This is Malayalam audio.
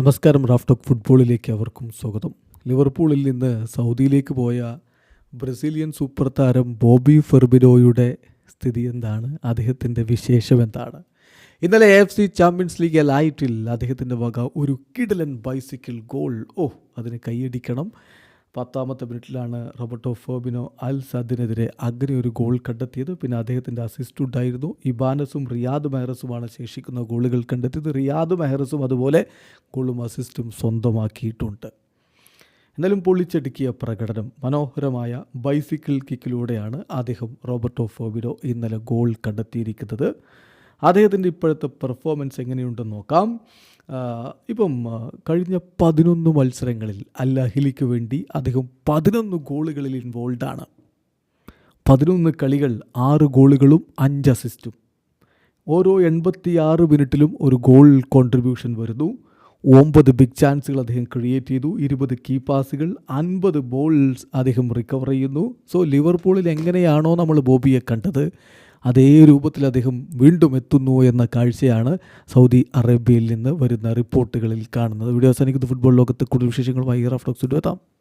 നമസ്കാരം റാഫ് ടോക്ക് ഫുട്ബോളിലേക്ക് അവർക്കും സ്വാഗതം. ലിവർപൂളിൽ നിന്ന് സൗദിയിലേക്ക് പോയ ബ്രസീലിയൻ സൂപ്പർ താരം ബോബി ഫെർബിനോയുടെ സ്ഥിതി എന്താണ്? അദ്ദേഹത്തിന്റെ വിശേഷം എന്താണ്? ഇന്നലെ എഫ് സി ചാമ്പ്യൻസ് ലീഗ് ലൈറ്റിൽ അദ്ദേഹത്തിന്റെ വക ഒരു കിടലൻ ബൈസിക്കിൾ ഗോൾ ഓ അതിന് കൈയടിക്കണം. പത്താമത്തെ മിനിറ്റിലാണ് റോബർട്ടോ ഫോബിനോ അൽ സദിനെതിരെ അഗ്നി ഒരു ഗോൾ കണ്ടെത്തിയത്. പിന്നെ അദ്ദേഹത്തിന്റെ അസിസ്റ്റ് ഉണ്ടായിരുന്നു. ഇബാനസും റിയാദ് മെഹറസുമാണ് ശേഷിക്കുന്ന ഗോളുകൾ കണ്ടെത്തിയത്. റിയാദ് മെഹറസും അതുപോലെ ഗോളും അസിസ്റ്റും സ്വന്തമാക്കിയിട്ടുണ്ട്. എന്നാലും പൊളിച്ചടുക്കിയ പ്രകടനം മനോഹരമായ ബൈസിക്കിൾ കിക്കിലൂടെയാണ് അദ്ദേഹം റോബർട്ടോ ഫോബിനോ ഇന്നലെ ഗോൾ കണ്ടെത്തിയിരിക്കുന്നത്. അദ്ദേഹത്തിന്റെ ഇപ്പോഴത്തെ പെർഫോമൻസ് എങ്ങനെയുണ്ടെന്ന് നോക്കാം. ഇപ്പം കഴിഞ്ഞ പതിനൊന്ന് മത്സരങ്ങളിൽ അൽ അഹിലിക്ക് വേണ്ടി അദ്ദേഹം പതിനൊന്ന് ഗോളുകളിൽ ഇൻവോൾഡ് ആണ്. പതിനൊന്ന് കളികൾ ആറ് ഗോളുകളും അഞ്ച് അസിസ്റ്റും ഓരോ എൺപത്തിയാറ് മിനിറ്റിലും ഒരു ഗോൾ കോൺട്രിബ്യൂഷൻ വരുന്നു. ഒമ്പത് ബിഗ് ചാൻസുകൾ അദ്ദേഹം ക്രിയേറ്റ് ചെയ്തു. ഇരുപത് കീ പാസുകൾ അൻപത് ബോൾസ് അദ്ദേഹം റിക്കവർ ചെയ്യുന്നു. സോ ലിവർപൂളിൽ എങ്ങനെയാണോ നമ്മൾ ബോബിയെ കണ്ടത് അതേ രൂപത്തിൽ അദ്ദേഹം വീണ്ടും എത്തുന്നു എന്ന കാഴ്ചയാണ് സൗദി അറേബ്യയിൽ നിന്ന് വരുന്ന റിപ്പോർട്ടുകളിൽ കാണുന്നത്. വീഡിയോ അവസാനിക്കുന്ന. ഫുട്ബോൾ ലോകത്തെ കൂടുതൽ വിശേഷങ്ങളുമായി റഫ്ലോക്സ് എത്താം.